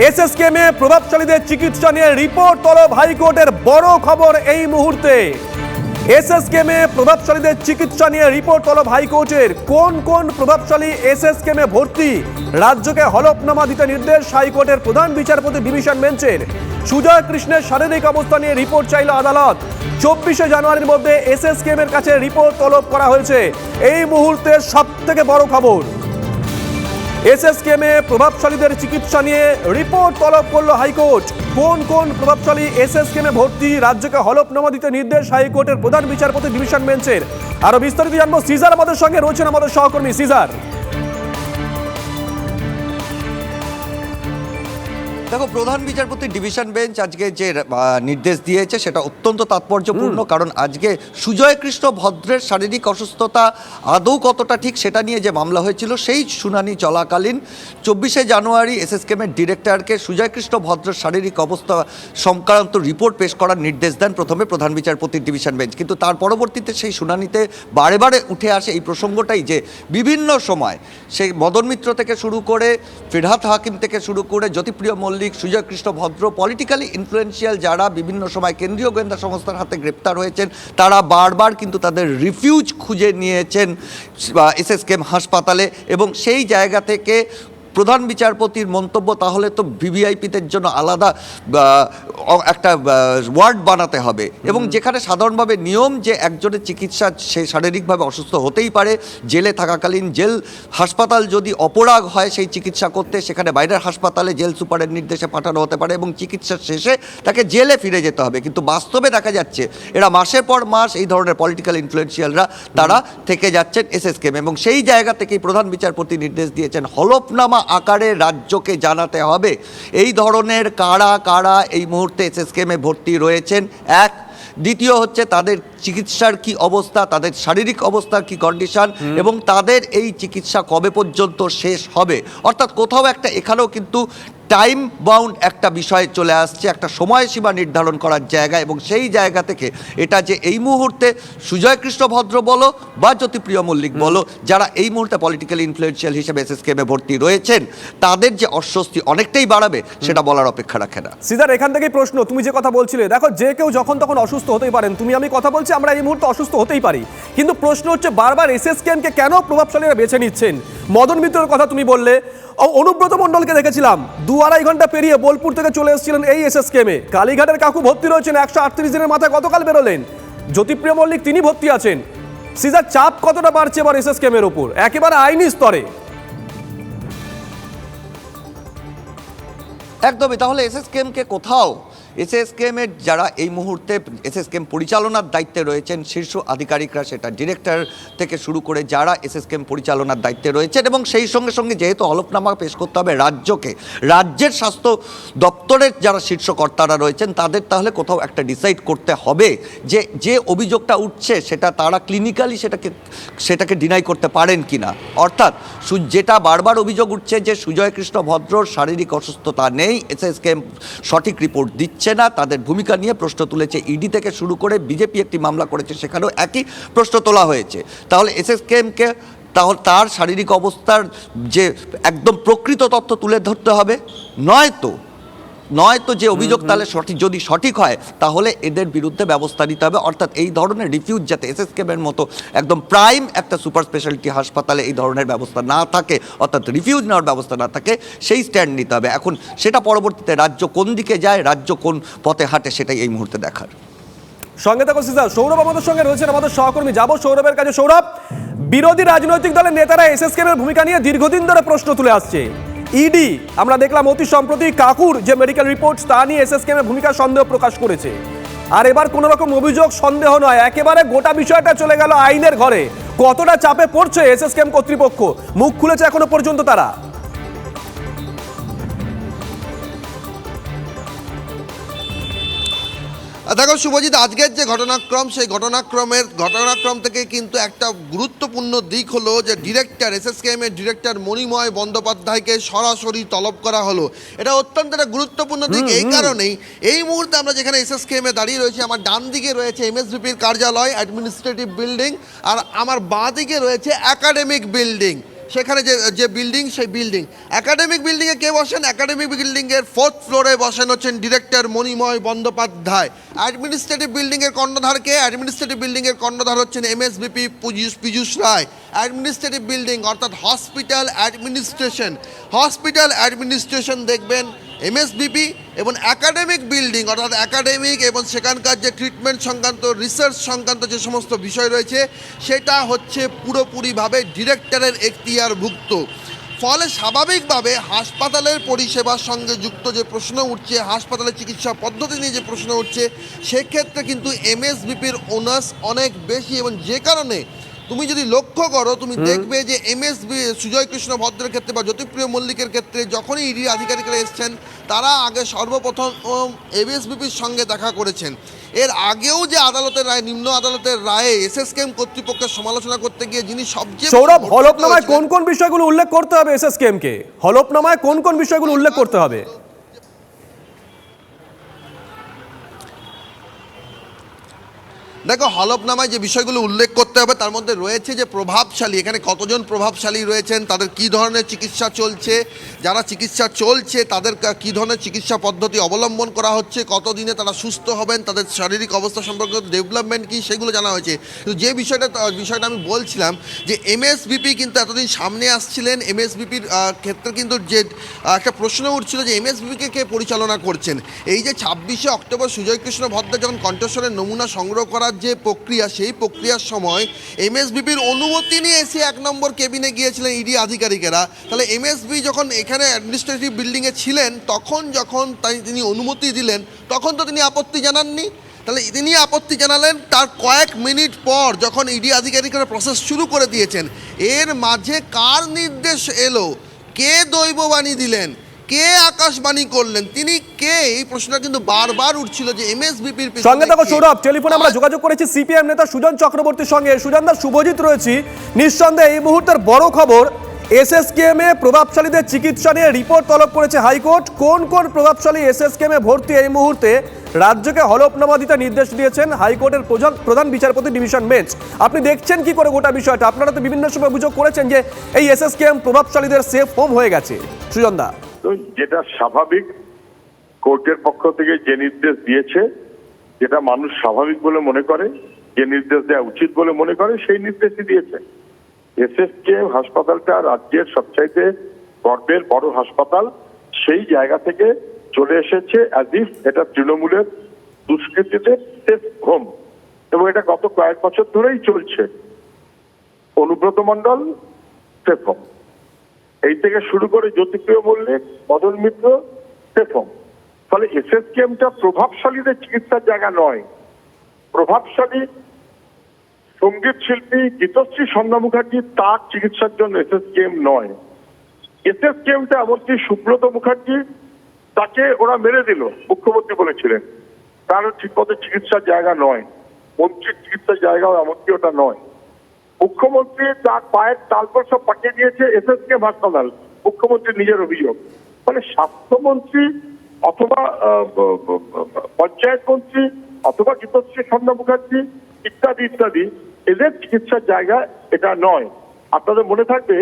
এসএসকেমে প্রভাবশালীদের চিকিৎসা নিয়ে রিপোর্ট তলব হাইকোর্টের বড় খবর এই মুহূর্তে। এসএসকেমে প্রভাবশালীদের চিকিৎসা নিয়ে রিপোর্ট তলব হাইকোর্টের। কোন কোন প্রভাবশালী এসএসকেমে ভর্তি? রাজ্যকে হলফনামা দিতে নির্দেশ হাইকোর্টের প্রধান বিচারপতি ডিভিশন বেঞ্চের। সুজয় কৃষ্ণের শারীরিক অবস্থা নিয়ে রিপোর্ট চাইল আদালত। চব্বিশে জানুয়ারির মধ্যে এসএসকেমের কাছে রিপোর্ট তলব করা হয়েছে। এই মুহূর্তে সব থেকে বড় খবর। এসএসকেমে প্রভাবশালীদের চিকিৎসা নিয়ে রিপোর্ট তলব করল হাইকোর্ট। কোন কোন প্রভাবশালী এসএসকেমে ভর্তি রাজ্যকে হলফনামা দিতে নির্দেশ হাইকোর্টের প্রধান বিচারপতি ডিভিশন বেঞ্চের? আরও বিস্তারিত জানব সিজার আমাদের সঙ্গে, রয়েছেন আমাদের সহকর্মী সিজার। দেখো প্রধান বিচারপতি ডিভিশন বেঞ্চ আজকে যে নির্দেশ দিয়েছে সেটা অত্যন্ত তাৎপর্যপূর্ণ কারণ আজকে সুজয় কৃষ্ণ ভদ্রের শারীরিক অসুস্থতা আদৌ কতটা ঠিক সেটা নিয়ে যে মামলা হয়েছিল সেই শুনানি চলাকালীন চব্বিশে জানুয়ারি এসএসকেমের ডিরেক্টরকে সুজয় কৃষ্ণ ভদ্রের শারীরিক অবস্থা সংক্রান্ত রিপোর্ট পেশ করার নির্দেশ দেন প্রথমে প্রধান বিচারপতির ডিভিশন বেঞ্চ। কিন্তু তার পরবর্তীতে সেই শুনানিতে বারে বারে উঠে আসে এই প্রসঙ্গটাই যে বিভিন্ন সময় সেই মদন মিত্র থেকে শুরু করে ফিরহাত হাকিম থেকে শুরু করে জ্যোতিপ্রিয় মল্লিক সুজয় কৃষ্ণ ভদ্র পলিটিক্যালি ইনফ্লুয়েন্সিয়াল যারা বিভিন্ন সময় কেন্দ্রীয় গোয়েন্দা সংস্থার হাতে গ্রেপ্তার হয়েছেন, তারা বারবার কিন্তু তাদের রিফিউজ খুঁজে নিয়েছেন এস এস কেম হাসপাতালে এবং সেই জায়গা থেকে প্রধান বিচারপতির মন্তব্য তাহলে তো ভিভিআইপিদের জন্য আলাদা একটা ওয়ার্ড বানাতে হবে। এবং যেখানে সাধারণভাবে নিয়ম যে একজনের চিকিৎসা সে শারীরিকভাবে অসুস্থ হতেই পারে জেলে থাকাকালীন জেল হাসপাতাল যদি অপরাগ হয় সেই চিকিৎসা করতে সেখানে বাইরের হাসপাতালে জেল সুপারের নির্দেশে পাঠানো হতে পারে এবং চিকিৎসার শেষে তাকে জেলে ফিরে যেতে হবে। কিন্তু বাস্তবে দেখা যাচ্ছে এরা মাসের পর মাস এই ধরনের পলিটিক্যাল ইনফ্লুয়েন্সিয়ালরা তারা থেকে যাচ্ছেন এসএসকেম এবং সেই জায়গা থেকেই প্রধান বিচারপতি নির্দেশ দিয়েছেন হলফনামা আকারে রাজ্যকে জানাতে হবে। এই ধরনের কারা কারা এই মুহূর্তে এসএসকেমে ভর্তি রয়েছেন? এক, দ্বিতীয় হচ্ছে তাদের চিকিৎসার কি অবস্থা তাদের শারীরিক অবস্থার কি কন্ডিশন এবং তাদের এই চিকিৎসা কবে পর্যন্ত শেষ হবে? অর্থাৎ কোথাও একটা এখানেও কিন্তু টাইম বাউন্ড একটা বিষয় চলে আসছে একটা সময়সীমা নির্ধারণ করার জায়গা এবং সেই জায়গা থেকে এটা যে এই মুহূর্তে সুজয় কৃষ্ণ ভদ্র বলো বা জ্যোতিপ্রিয় মল্লিক বলো যারা এই মুহূর্তে পলিটিক্যাল ইনফ্লুয়েন্সিয়াল হিসেবে এসএসকেমে ভর্তি রয়েছেন তাদের যে অস্বস্তি অনেকটাই বাড়াবে সেটা বলার অপেক্ষা রাখে না। সিজার এখান থেকেই প্রশ্ন তুমি যে কথা বলছিলে দেখো যে কেউ যখন তখন অসুস্থ হতেই পারেন তুমি আমি কথা বলছি আমরা এই মুহূর্তে অসুস্থ হতেই পারি। কিন্তু প্রশ্ন হচ্ছে বারবার এসএসকেএমকে কেন প্রভাবশালীরা বেছে নিচ্ছেন? মদন মিত্রের কথা তুমি বললে। ও অনুব্রত মণ্ডলকে দেখেছিলাম। দু আড়াই ঘণ্টা পেরিয়ে বোলপুর থেকে চলে এসেছিলেন এই এসএসকেএমে কালীঘাটের কাকু ভর্তি রয়েছেন একশো আটত্রিশ দিনের মাথায় গতকাল বেরোলেন। জ্যোতিপ্রিয় মল্লিক, তিনি ভর্তি আছেন। সিজার চাপ কতটা বাড়ছে এবার এসএসকেএমের ওপর? একেবারে আইনি স্তরে। একদমই, তাহলে এস এস এসএসকেএমকে কোথাও এসএসকেএমের যারা এই মুহূর্তে এসএসকেএম পরিচালনার দায়িত্বে রয়েছেন, শীর্ষ আধিকারিকরা সেটা ডিরেক্টর থেকে শুরু করে যারা এসএসকেএম পরিচালনার দায়িত্বে রয়েছেন এবং সেই সঙ্গে সঙ্গে যেহেতু হলফনামা পেশ করতে হবে রাজ্যকে, রাজ্যের স্বাস্থ্য দপ্তরের যারা শীর্ষ কর্তারা রয়েছেন, তাদের তাহলে কোথাও একটা ডিসাইড করতে হবে যে যে অভিযোগটা উঠছে সেটা তারা ক্লিনিক্যালি সেটাকে সেটাকে ডিনাই করতে পারেন কি না অর্থাৎ যেটা বারবার অভিযোগ উঠছে যে সুজয় কৃষ্ণ ভদ্রর শারীরিক অসুস্থতা নেই এসএসকেএম সঠিক রিপোর্ট দিচ্ছে না, তাদের ভূমিকা নিয়ে প্রশ্ন তুলেছে ইডি থেকে শুরু করে বিজেপি একটি মামলা করেছে, সেখানেও একই প্রশ্ন তোলা হয়েছে। তাহলে এস এসএসকেএমকে তাহলে তার শারীরিক অবস্থার যে একদম প্রকৃত তথ্য তুলে ধরতে হবে? নয়তো নয়তো যে অভিযোগ তাহলে সঠিক যদি সঠিক হয় তাহলে এদের বিরুদ্ধে ব্যবস্থা নিতে হবে। অর্থাৎ এই ধরনের রিফিউজ যাতে এসএসকেমের মতো একদম প্রাইম একটা সুপার স্পেশালিটি হাসপাতালে এই ধরনের ব্যবস্থা না থাকে অর্থাৎ রিফিউজ নেওয়ার ব্যবস্থা না থাকে সেই স্ট্যান্ড নিতে হবে। এখন সেটা পরবর্তীতে রাজ্য কোন দিকে যায় রাজ্য কোন পথে হাঁটে সেটাই এই মুহূর্তে দেখার। সঙ্গে থাকো সিজার সৌরভ আমাদের সঙ্গে রয়েছেন আমাদের সহকর্মী। যাব সৌরভের কাছে। সৌরভ বিরোধী রাজনৈতিক দলের নেতারা এসএসকেম এর ভূমিকা নিয়ে দীর্ঘদিন ধরে প্রশ্ন তুলে আসছে। ইডি আমরা দেখলাম অতি সম্প্রতি কাকুর যে মেডিকেল রিপোর্ট তা নিয়ে এসএসকেম এর ভূমিকা সন্দেহ প্রকাশ করেছে। আর এবার কোনো রকম অভিযোগ, সন্দেহ নয়। একেবারে গোটা বিষয়টা চলে গেল আইনের ঘরে। কতটা চাপে পড়ছে এসএসকেম কর্তৃপক্ষ? মুখ খুলেছে এখনও পর্যন্ত তারা। দেখো শুভজিৎ আজকের যে ঘটনাক্রম সেই ঘটনাক্রমের ঘটনাক্রম থেকে কিন্তু একটা গুরুত্বপূর্ণ দিক হলো যে ডিরেক্টর এসএসকেএম এর ডিরেক্টর মণিময় বন্দ্যোপাধ্যায়কে সরাসরি তলব করা হলো। এটা অত্যন্ত একটা গুরুত্বপূর্ণ দিক। এই কারণেই এই মুহূর্তে আমরা যেখানে এসএসকেএম এ দাঁড়িয়ে রয়েছি আমার ডান দিকে রয়েছে এমএসভিপির কার্যালয় অ্যাডমিনিস্ট্রেটিভ বিল্ডিং আর আমার বাঁ দিকে রয়েছে একাডেমিক বিল্ডিং সেখানে যে যে বিল্ডিং সেই বিল্ডিং একাডেমিক বিল্ডিংয়ে কে বসেন? একাডেমিক বিল্ডিংয়ের ফোর্থ ফ্লোরে বসেন হচ্ছেন ডিরেক্টর মণিময় বন্দ্যোপাধ্যায়। অ্যাডমিনিস্ট্রেটিভ বিল্ডিংয়ের কর্ণধার কে? অ্যাডমিনিস্ট্রেটিভ বিল্ডিংয়ের কর্ণধার হচ্ছেন এম এস বিপি পুজুষ পীযুষ রায়। অ্যাডমিনিস্ট্রেটিভ বিল্ডিং অর্থাৎ হসপিটাল অ্যাডমিনিস্ট্রেশন হসপিটাল অ্যাডমিনিস্ট্রেশন দেখবেন এমএসবিপি এবং একাডেমিক বিল্ডিং অর্থাৎ একাডেমিক এবং সেখানকার যে ট্রিটমেন্ট সংক্রান্ত রিসার্চ সংক্রান্ত যে সমস্ত বিষয় রয়েছে, সেটা হচ্ছে পুরোপুরিভাবে ডিরেক্টরের এখতিয়ারভুক্ত। ফলে স্বাভাবিকভাবে হাসপাতালের পরিষেবার সঙ্গে যুক্ত যে প্রশ্ন উঠছে হাসপাতালের চিকিৎসা পদ্ধতি নিয়ে যে প্রশ্ন উঠছে, সেক্ষেত্রে কিন্তু এমএসবিপির ওনার্স অনেক বেশি এবং যে কারণে তুমি যদি লক্ষ্য করো তুমি দেখবে যে এমএসবি সুজয় কৃষ্ণ ভদ্রের ক্ষেত্রে বা জ্যোতিপ্রিয় মল্লিকের ক্ষেত্রে যখনই ইডি আধিকারিকরা এসছেন তারা আগে সর্বপ্রথম এমএসবিপির সঙ্গে দেখা করেছেন। এর আগেও যে আদালতের রায় নিম্ন আদালতের রায়ে এসএসকেএম কর্তৃপক্ষের সমালোচনা করতে গিয়ে যিনি সবচেয়ে সৌরভ হলফনামায় কোন কোন বিষয়গুলো উল্লেখ করতে হবে এসএসকেএম কে? হলফনামায় কোন কোন বিষয়গুলো উল্লেখ করতে হবে? দেখো হলফনামায় যে বিষয়গুলো উল্লেখ করতে হবে, তার মধ্যে রয়েছে যে প্রভাবশালী, এখানে কতজন প্রভাবশালী রয়েছেন, তাদের কি ধরনের চিকিৎসা চলছে, যারা চিকিৎসা চলছে, তাদের কা- ধরনের চিকিৎসা পদ্ধতি অবলম্বন করা হচ্ছে, কতদিনে তারা সুস্থ হবেন, তাদের শারীরিক অবস্থা সম্পর্কে ডেভেলপমেন্ট কি, সেগুলো জানা হয়েছে। কিন্তু যে বিষয়টা বিষয়টা আমি বলছিলাম, যে এমএসবিপি কিন্তু এতদিন সামনে আসছিলেন এমএসবিপির ক্ষেত্রে কিন্তু যে একটা প্রশ্ন উঠছিল যে এমএসবিপিকে কে পরিচালনা করছেন? এই যে ছাব্বিশে অক্টোবর সুজয় কৃষ্ণ ভদ্র যখন কণ্ঠস্বরের নমুনা সংগ্রহ করার যে প্রক্রিয়া, সেই প্রক্রিয়ার সময় এমএসবিপির অনুমতি নিয়ে এসে এক নম্বর কেবিনে গিয়েছিলেন ইডি আধিকারিকেরা। তাহলে এমএসবি যখন এখানে অ্যাডমিনিস্ট্রেটিভ বিল্ডিংয়ে ছিলেন, তখন যখন তাই তিনি অনুমতি দিলেন, তখন তো তিনি আপত্তি জানাননি। তাহলে তিনি আপত্তি জানালেন, তার কয়েক মিনিট পর যখন ইডি আধিকারিকরা প্রসেস শুরু করে দিয়েছেন, এর মাঝে কার নির্দেশ এলো? কে দৈববাণী দিলেন? কে আকাশবাণী করলেন? তিনি কে? এই প্রশ্নটা কিন্তু বারবার উঠছিল যে এমএসবিপির সঙ্গে থাকো সৌরভ টেলিফোনে আমরা যোগাযোগ করেছি সিপিএম নেতা সুজন চক্রবর্তীর সঙ্গে। সুজন দা শুভজিৎ রয়েছি। নিঃসন্দেহে এই মুহূর্তের বড় খবর এসএসকেএম এ প্রভাবশালীদের চিকিৎসা নিয়ে রিপোর্ট তলব করেছে হাইকোর্ট। কোন কোন প্রভাবশালী এসএসকেএম এ ভর্তি এই মুহূর্তে রাজ্যকে হলফনামা দিতে নির্দেশ দিয়েছেন হাইকোর্টের প্রধান প্রধান বিচারপতি ডিভিশন বেঞ্চ। আপনি দেখছেন কি করে গোটা বিষয়টা? আপনারা তো বিভিন্ন সময় অভিযোগ করেছেন যে এই এসএসকেএম প্রভাবশালীদের সেফ হোম হয়ে গেছে। সুজন দা তো যেটা স্বাভাবিক, কোর্টের পক্ষ থেকে যে নির্দেশ দিয়েছে, যেটা মানুষ স্বাভাবিক বলে মনে করে, যে নির্দেশ দেওয়া উচিত বলে মনে করে, সেই নির্দেশই দিয়েছে। এসএসকে হাসপাতালটা রাজ্যের সবচাইতে গর্বের বড় হাসপাতাল, সেই জায়গা থেকে চলে এসেছে এটা তৃণমূলের দুষ্কৃতীদের সেফ হোম এবং এটা গত কয়েক বছর ধরেই চলছে। অনুব্রত মণ্ডল সেফ হোম এই থেকে শুরু করে জ্যোতিপ্রিয় মল্লিক, মদন মিত্র, সেফম। ফলে এসএসকেএমটা প্রভাবশালীদের চিকিৎসার জায়গা নয়। প্রভাবশালী সংগীত শিল্পী গীতশ্রী সন্ধ্যা মুখার্জি তার চিকিৎসার জন্য এসএসকেএম নয়। এসএসকেএমটা এমনকি সুব্রত মুখার্জি তাকে ওরা মেরে দিল, মুখ্যমন্ত্রী বলেছিলেন। তার ঠিক ঠিকমতো চিকিৎসার জায়গা নয়। মন্ত্রীর চিকিৎসার জায়গাও এমনকি ওটা নয়। মুখ্যমন্ত্রী তার পায়ের তালপর সব পাঠিয়ে দিয়েছে এসএসকে হাসপাতাল মুখ্যমন্ত্রীর নিজের অভিযোগ। মানে স্বাস্থ্যমন্ত্রী অথবা পঞ্চায়েত মন্ত্রী অথবা গীতশ্রী সন্ধ্যা মুখার্জি ইত্যাদি ইত্যাদি এদের চিকিৎসার জায়গা এটা নয়। আপনাদের মনে থাকবে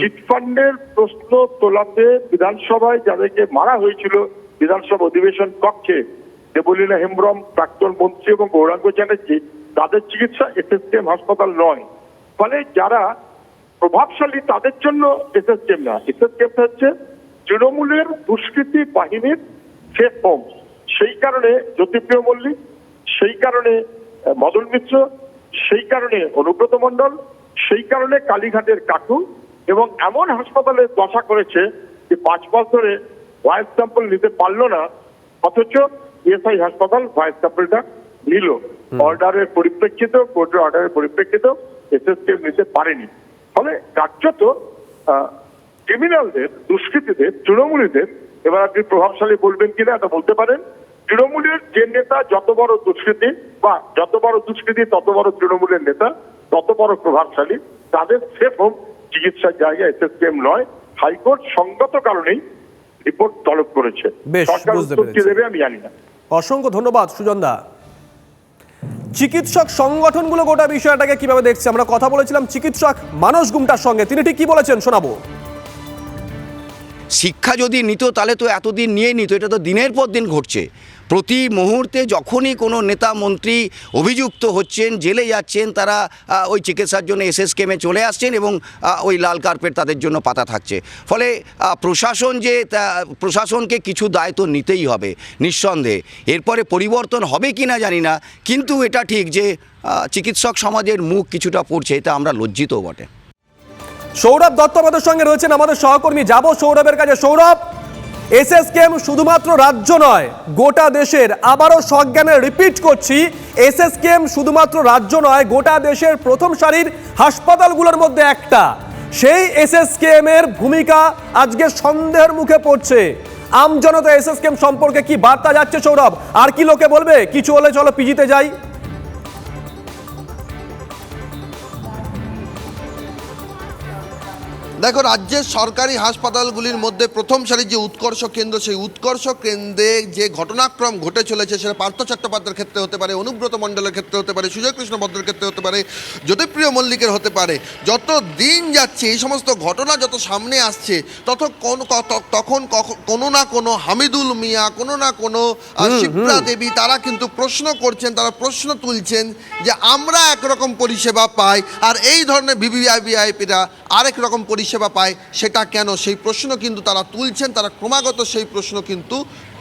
চিটফান্ডের প্রশ্ন তোলাতে বিধানসভায় যাদেরকে মারা হয়েছিল বিধানসভা অধিবেশন কক্ষে দেবলীনা হেমব্রম প্রাক্তন মন্ত্রী এবং গৌরাঙ্গ চ্যাটার্জি তাদের চিকিৎসা এসএসকেএম হাসপাতাল নয়। ফলে যারা প্রভাবশালী তাদের জন্য এসএসকেএম না এসএসকেএম হচ্ছে তৃণমূলের দুষ্কৃতী বাহিনীর সেফ হোম সেই কারণে জ্যোতিপ্রিয় মল্লিক সেই কারণে মদন মিত্র সেই কারণে অনুব্রত মণ্ডল সেই কারণে কালীঘাটের কাকু এবং এমন হাসপাতালে দশা করেছে যে পাঁচ মাস ধরে ভয়েস স্যাম্পল নিতে পারল না অথচ ইএসআই হাসপাতাল ভয়েস স্যাম্পলটা নিল। অর্ডারের পরিপ্রেক্ষিত কোর্টের অর্ডারের পরিপ্রেক্ষিতে এসএসকেএম নিতে পারেনি। ফলে কার্যত ক্রিমিনালদের দুষ্কৃতীদের তৃণমূলীদের এবার আপনি প্রভাবশালী বলবেন কিনা এটা বলতে পারেন তৃণমূলের যে নেতা যত বড় দুষ্কৃতী বা যত বড় দুষ্কৃতী তত বড় তৃণমূলের নেতা তত বড় প্রভাবশালী তাদের সেফ হোম চিকিৎসার জায়গা এসএসকেএম নয়। হাইকোর্ট সঙ্গত কারণেই রিপোর্ট তলব করেছে। সরকার উত্তর দেবে আমি জানি না। অসংখ্য ধন্যবাদ সুজন দা চিকিৎসক সংগঠনগুলো গোটা বিষয়টাকে কীভাবে দেখছে? আমরা কথা বলেছিলাম চিকিৎসক মানস গুমটার সঙ্গে। তিনি ঠিক কি বলেছেন শোনাবো। শিক্ষা যদি নিত, তাহলে তো এতদিন নিয়ে নিত, এটা তো দিনের পর দিন ঘটছে। প্রতি মুহূর্তে যখনই কোনো নেতা, মন্ত্রী অভিযুক্ত হচ্ছেন, জেলে যাচ্ছেন, তারা ওই চিকিৎসার জন্য এসএস কেমে চলে আসছেন এবং ওই লাল কার্পেট তাদের জন্য পাতা থাকছে। ফলে প্রশাসন যে, তা- প্রশাসনকে কিছু দায়িত্ব নিতেই হবে, নিঃসন্দেহে। এরপরে পরিবর্তন হবে কি না জানি না, কিন্তু এটা ঠিক যে চিকিৎসক সমাজের মুখ কিছুটা পড়ছে, এটা আমরা লজ্জিতও বটে। সৌরভ দত্ত আমাদের সঙ্গে রয়েছেন আমাদের সহকর্মী। যাব সৌরভের কাছে। সৌরভ, এসএসকেএম শুধুমাত্র রাজ্য নয়, গোটা দেশের আবারও সজ্ঞানে রিপিট করছি, এসএসকেএম শুধুমাত্র রাজ্য নয়, গোটা দেশের প্রথম সারির হাসপাতালগুলোর মধ্যে একটা। সেই এসএসকেএম এর ভূমিকা আজকে সন্দেহের মুখে পড়ছে। আমজনতা এসএসকেএম সম্পর্কে কি বার্তা যাচ্ছে সৌরভ? আর কি লোকে বলবে? কিছু হলে চলো পিজিতে যাই। দেখো রাজ্যের সরকারি হাসপাতালগুলির মধ্যে প্রথম সারির যে উৎকর্ষ কেন্দ্র সেই উৎকর্ষ কেন্দ্রে যে ঘটনাক্রম ঘটে চলেছে সেটা পার্থ চট্টোপাধ্যায়ের ক্ষেত্রে হতে পারে অনুব্রত মণ্ডলের ক্ষেত্রে হতে পারে সুজয় কৃষ্ণ ভদ্রের ক্ষেত্রে হতে পারে জ্যোতিপ্রিয় মল্লিকের হতে পারে। যত দিন যাচ্ছে এই সমস্ত ঘটনা যত সামনে আসছে তত কোন তখন কোনো না কোনো হামিদুল মিয়া কোনো না কোনো শিপ্রা দেবী তারা কিন্তু প্রশ্ন করছেন তারা প্রশ্ন তুলছেন যে আমরা একরকম পরিষেবা পাই আর এই ধরনের ভিভিআইপিরা আরেক রকম পরিষেবা পায় সেটা কেন? সেই প্রশ্ন কিন্তু তারা তুলছেন তারা ক্রমাগত সেই প্রশ্ন কিন্তু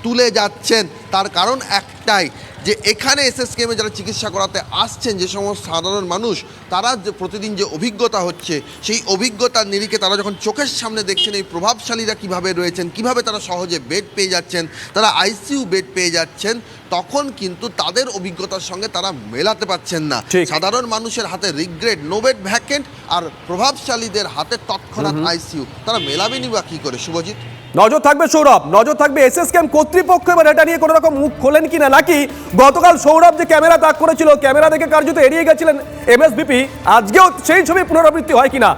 তুলে যাচ্ছেন। তার কারণ একটাই যে এখানে এসএসকেএমে যারা চিকিৎসা করাতে আসছেন যে সমস্ত সাধারণ মানুষ তারা যে প্রতিদিন যে অভিজ্ঞতা হচ্ছে সেই অভিজ্ঞতার নিরিখে তারা যখন চোখের সামনে দেখছেন এই প্রভাবশালীরা কীভাবে রয়েছেন কীভাবে তারা সহজে বেড পেয়ে যাচ্ছেন তারা আইসিইউ বেড পেয়ে যাচ্ছেন তখন কিন্তু তাদের অভিজ্ঞতার সঙ্গে তারা মেলাতে পারছেন না। সাধারণ মানুষের হাতে রিগ্রেট নোবেট ভ্যাকেন্ট আর প্রভাবশালীদের হাতে তৎক্ষণাৎ আইসিইউ। তারা মেলাবেনি বা কী করে শুভজিৎ? নজর থাকবে সৌরভ, নজর থাকবে এস এস ক্যাম্প কর্তৃপক্ষ। এবার এটা নিয়ে কোনো রকম মুখ খোলেন কিনা নাকি? গতকাল সৌরভ যে ক্যামেরা তাক করেছিল, ক্যামেরা দেখে কার্যত এড়িয়ে গেছিলেন এম এস বিপি আজকেও সেই ছবি পুনরাবৃত্তি হয় কিনা?